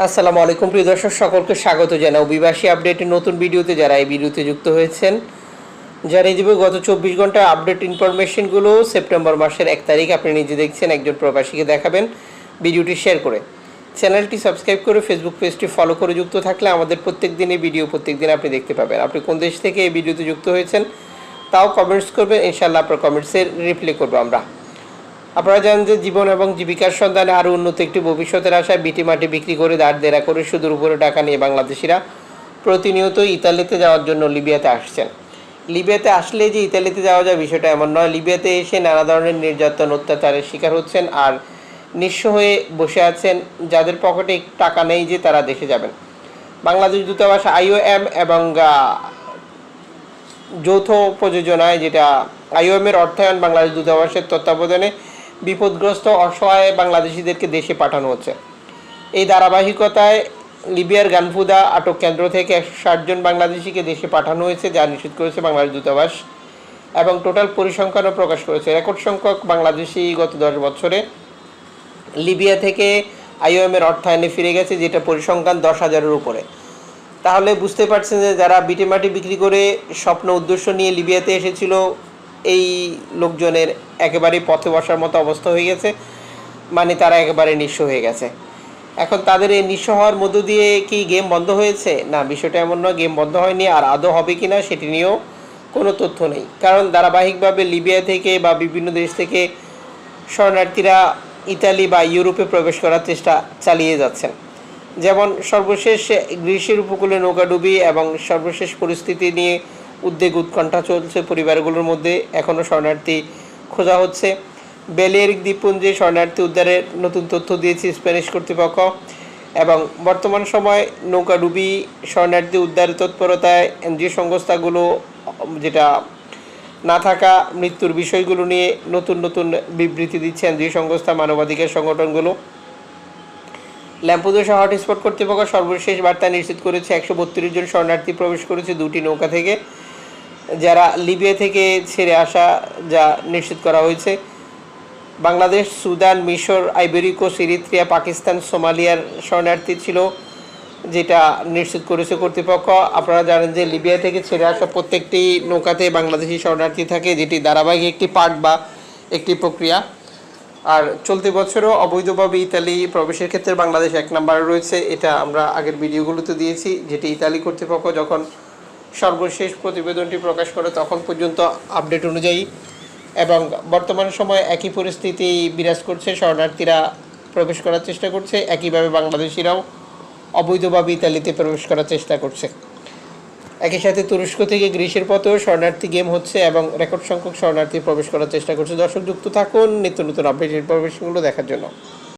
আসসালামু আলাইকুম, প্রিয় দর্শক, সকলকে স্বাগত জানাই। অভিবাসী আপডেটের নতুন ভিডিওতে যারা এই ভিডিওতে যুক্ত হয়েছেন, জানিয়ে দেবো গত চব্বিশ ঘণ্টা আপডেট ইনফরমেশনগুলো সেপ্টেম্বর মাসের এক তারিখ আপনি নিজে দেখছেন, একজন প্রবাসীকে দেখাবেন ভিডিওটি শেয়ার করে। চ্যানেলটি সাবস্ক্রাইব করে ফেসবুক পেজটি ফলো করে যুক্ত থাকলে আমাদের প্রত্যেক দিনই ভিডিও প্রত্যেক দিন আপনি দেখতে পাবেন। আপনি কোন দেশ থেকে এই ভিডিওতে যুক্ত হয়েছেন, তাও কমেন্টস করবেন ইনশাল্লাহ আপনার কমেন্টসের রিপ্লাই করব আমরা। আপনারা জানেন যে জীবন এবং জীবিকার সন্ধানে আরও উন্নত একটি ভবিষ্যতের আশায় বিটি মাটি বিক্রি করে দাঁড় দেরা করে সুদূর উপরে টাকা নিয়ে বাংলাদেশিরা প্রতিনিয়ত ইতালিতে যাওয়ার জন্য লিবিয়াতে আসছেন। লিবিয়াতে আসলে যে ইতালিতে যাওয়া যায় বিষয়টা এমন নয়। লিবিয়াতে এসে নানা ধরনের নির্যাতন, অত্যাচারের শিকার হচ্ছেন আর নিঃস্ব হয়ে বসে আছেন যাদের পকেটে টাকা নেই যে তারা দেশে যাবেন। বাংলাদেশ দূতাবাস আইওএম এবং যৌথ প্রযোজনায় যেটা আইওএমের অর্থায়ন বাংলাদেশ দূতাবাসের তত্ত্বাবধানে বিপদগ্রস্ত, অসহায় বাংলাদেশিদেরকে দেশে পাঠানো হচ্ছে। এই ধারাবাহিকতায় লিবিয়ার গানফুদা আটক কেন্দ্র থেকে একশো ষাট জন বাংলাদেশিকে দেশে পাঠানো হয়েছে, যা নিশ্চিত করেছে বাংলাদেশ দূতাবাস এবং টোটাল পরিসংখ্যানও প্রকাশ করেছে। রেকর্ড সংখ্যক বাংলাদেশি গত দশ বছরে লিবিয়া থেকে আইওএমের অর্থায়নে ফিরে গেছে, যেটা পরিসংখ্যান দশ হাজারের উপরে। তাহলে বুঝতে পারছেন যে যারা বিটে মাটি বিক্রি করে স্বপ্ন উদ্দেশ্য নিয়ে লিবিয়াতে এসেছিল এই লোকজনের একেবারেই পথে বসার মতো অবস্থা হয়ে গেছে। মানে তারা একেবারে নিঃস্ব হয়ে গেছে। এখন তাদের এই নিঃস্ব হওয়ার মধ্য দিয়ে কি গেম বন্ধ হয়েছে? না, বিষয়টা এমন নয়, গেম বন্ধ হয়নি। আর আদৌ হবে কি না সেটি নিয়েও কোনো তথ্য নেই। কারণ ধারাবাহিকভাবে লিবিয়া থেকে বা বিভিন্ন দেশ থেকে শরণার্থীরা ইতালি বা ইউরোপে প্রবেশ করার চেষ্টা চালিয়ে যাচ্ছেন। যেমন সর্বশেষ গ্রীষ্মের উপকূলে নৌকাডুবি এবং সর্বশেষ পরিস্থিতি নিয়ে উদ্বেগ উৎকণ্ঠা চলছে পরিবারগুলোর মধ্যে। এখনও শরণার্থী খোঁজা হচ্ছে। বেলিয়ারিক দ্বীপপুঞ্জে শরণার্থী উদ্ধারের নতুন তথ্য দিয়েছে স্প্যানিশ কর্তৃপক্ষ। এবং বর্তমান সময় নৌকাডুবি শরণার্থী উদ্ধারের তৎপরতায় এনজিও সংস্থাগুলো, যেটা না থাকা মৃত্যুর বিষয়গুলো নিয়ে নতুন নতুন বিবৃতি দিচ্ছে এনজিও সংস্থা, মানবাধিকার সংগঠনগুলো। ল্যাম্পুদোসা হটস্পট কর্তৃপক্ষ সর্বশেষ বার্তা নিশ্চিত করেছে, একশো বত্রিশ জন শরণার্থী প্রবেশ করেছে দুটি নৌকা থেকে। যারা লিবিয়া থেকে ছেড়ে আসা যা নিশ্চিত করা হয়েছে, বাংলাদেশ, সুদান, মিশর আইবেরিকো সিরিত্রিয়া পাকিস্তান, সোমালিয়ার শরণার্থী ছিল, যেটা নিশ্চিত করেছে কর্তৃপক্ষ। আপনারা জানেন যে লিবিয়া থেকে ছেড়ে আসা প্রত্যেকটি নৌকাতে বাংলাদেশি শরণার্থী থাকে, যেটি ধারাবাহিক একটি পার্ট বা একটি প্রক্রিয়া। আর চলতি বছরও অবৈধভাবে ইতালি প্রবেশের ক্ষেত্রে বাংলাদেশ এক নম্বরে রয়েছে, এটা আমরা আগের ভিডিওগুলোতে দিয়েছি, যেটি ইতালি কর্তৃপক্ষ যখন সর্বশেষ প্রতিবেদনটি প্রকাশ করে তখন পর্যন্ত আপডেট অনুযায়ী এবং বর্তমান সময়ে একই পরিস্থিতি বিরাজ করছে, শরণার্থীরা প্রবেশ করার চেষ্টা করছে, একইভাবে বাংলাদেশিরাও অবৈধভাবে ইতালিতে প্রবেশ করার চেষ্টা করছে। একই সাথে তুরস্ক থেকে গ্রীসের পথেও শরণার্থী গেম হচ্ছে এবং রেকর্ড সংখ্যক শরণার্থী প্রবেশ করার চেষ্টা করছে। দর্শক, যুক্ত থাকুন নিত্য নতুন আপডেট ইনফরমেশনগুলো দেখার জন্য।